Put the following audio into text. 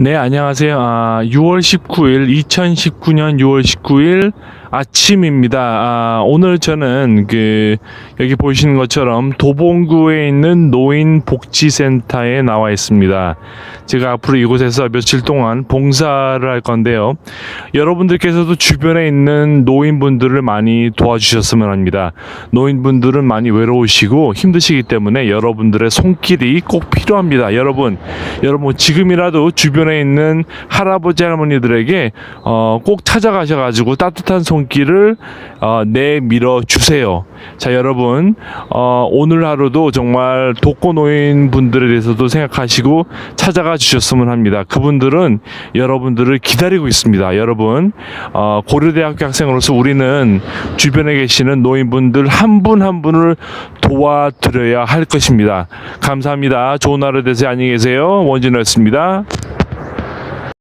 네, 안녕하세요. 아, 6월 19일, 2019년 6월 19일 아침입니다. 아, 오늘 저는 그, 여기 보시는 것처럼 도봉구에 있는 노인 복지센터에 나와 있습니다. 제가 앞으로 이곳에서 며칠 동안 봉사를 할 건데요. 여러분들께서도 주변에 있는 노인분들을 많이 도와주셨으면 합니다. 노인분들은 많이 외로우시고 힘드시기 때문에 여러분들의 손길이 꼭 필요합니다. 여러분, 여러분 지금이라도 주변에 있는 할아버지 할머니들에게 어, 꼭 찾아가셔가지고 따뜻한 손 길을 어, 내밀어 주세요. 자, 여러분 어, 오늘 하루도 정말 독거노인 분들에 대해서도 생각하시고 찾아가 주셨으면 합니다. 그분들은 여러분들을 기다리고 있습니다. 여러분 어, 고려대학교 학생으로서 우리는 주변에 계시는 노인분들 한 분 한 분을 도와드려야 할 것입니다. 감사합니다. 좋은 하루 되세요. 안녕히 계세요. 원진이었습니다.